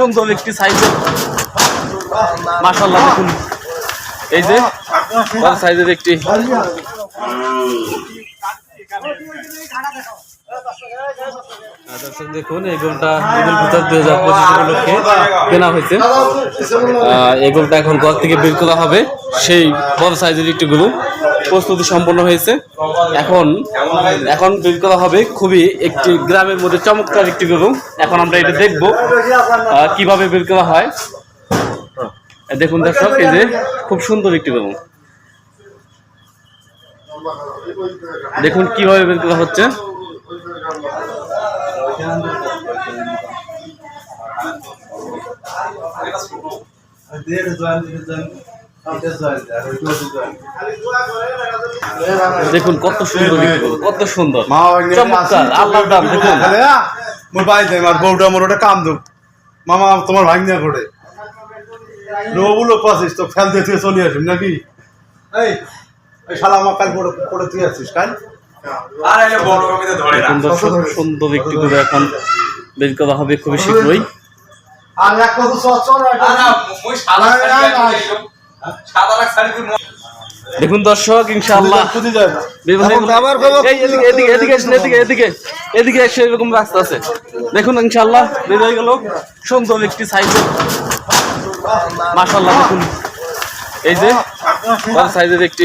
সুন্দর একটি সাইজের মাসাল্লাহ দেখুন। এই যে সাইজের একটি। দর্শক দেখুন, এই গরুটা ঈদুল ফিতর দুই হাজার পঁচিশ উপলক্ষে কেনা হয়েছে। এই গরুটা এখন ঘর থেকে বের করা হবে। সেই বড় সাইজের একটি গরু প্রস্তুতি সম্পন্ন হয়েছে। এখন এখন বের করা হবে খুবই একটি গ্রামের মধ্যে চমৎকার একটি গরু। এখন আমরা এটা দেখব কীভাবে বের করা হয়। দেখুন দর্শক, এই যে খুব সুন্দর একটি গরু। দেখুন কীভাবে বের করা হচ্ছে। দেখুন কত সুন্দর কত সুন্দর। চমৎকার আল্লাহর দাম দেখুন। মোর বাই আমার বউটা মোর ওটা কাম দো মামা তোমার ভাঙনা করে রবুলো পাসিস তো ফেল দিয়ে চলে আসুন নাকি? এই শালা আমার কাল পড়ে তুই আছিস কাল? সুন্দর একটি গরু এখন বের করা হবে খুবই শীঘ্রই। দেখুন দর্শক ইনশাআল্লাহ। এদিকে এদিকে এদিকে এদিকে এদিকে। এরকম রাস্তা আছে। দেখুন ইনশাআল্লাহ বের হয়ে গেল। সুন্দর একটি সাইজের মাশাআল্লাহ দেখুন। এই যে সাইজের একটি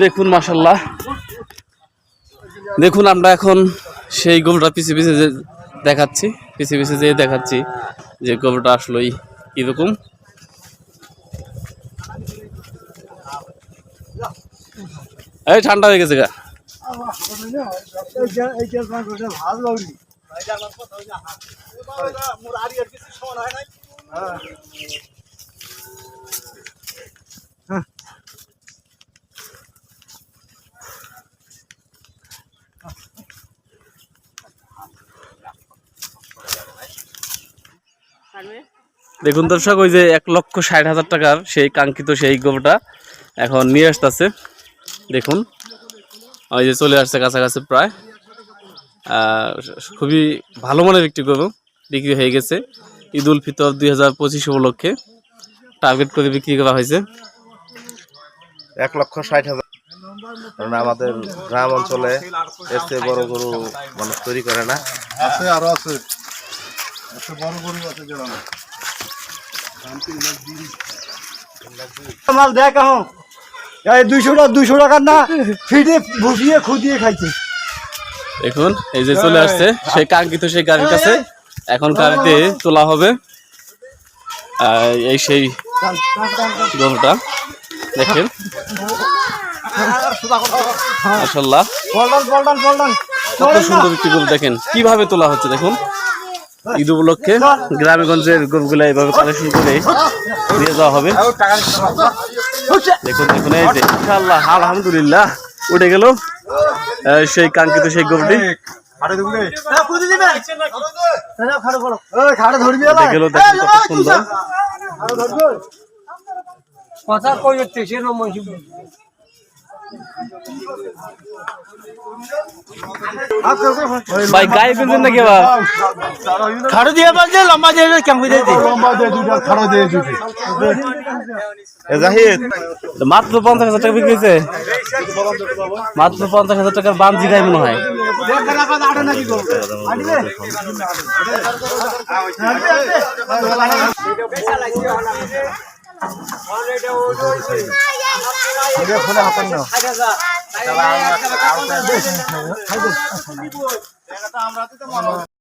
দেখুন মাশাল্লাহ দেখুন আমরা এখন সেই গরুটা পিছে পিছে যে দেখাচ্ছি পিছিয়ে পিছিয়ে যেয়ে দেখাচ্ছি যে গরুটা আসলোই কীরকম। এই ঠান্ডা হয়ে গেছে গা। দেখুন দর্শক ওই যে এক লক্ষ ষাট হাজার টাকার সেই কাঙ্ক্ষিত সেই গরুটা এখন নিয়ে আসতেছে। দেখুন ওই যে চলে আসছে কাছাকাছি প্রায়। আহ, খুবই ভালো মানের একটি গরু বিক্রি হয়ে গেছে। ঈদ উল ফিতর দুই হাজার পঁচিশ উপলক্ষে টার্গেট করে বিক্রি করা হয়েছে। এক লক্ষ ষাট হাজার। কারণ আমাদের গ্রাম অঞ্চলে এর বড় গরু মানুষ তৈরি করে না। আছে আরও আছে। একটা বড় গরু আছে যেমন মাল দেখ এখন। এই দুইশো টাকা দুইশো টাকার না ফিটে খুদিয়ে খাইছে। দেখুন এই যে চলে আসছে সেই কাঙ্ক্ষিত সেই গাড়ির কাছে। এখন গাড়িতে তোলা হবে। এই সেই গরুটা। দেখেন। কত সুন্দর একটি গরু দেখেন। কীভাবে তোলা হচ্ছে দেখুন। ঈদ উপলক্ষে গ্রামে গঞ্জের গরুগুলো এইভাবে কালেকশন করে নিয়ে যাওয়া হবে। দেখুন দেখুন, এই যে, ইনশাআল্লাহ, আলহামদুলিল্লাহ, উঠে গেল সেই কাঙ্ক্ষিত সেই সুন্দর। কথা কই সে নম্বর ভাই গায়ে পেনছেন নাকি আবার? খাড়ো দিয়ে বাজে লম্বা দিয়ে কেমন দিয়ে? লম্বা দিয়ে দুইটা খাড়া দিয়ে দুটি এ জাহিদ মাত্র পঞ্চাশ হাজার টাকা বিক্রি হয়েছে। মাত্র পঞ্চাশ হাজার টাকার বাঞ্জি গায়ে মনে হয়। আগে ফোনে হাতান না আমরা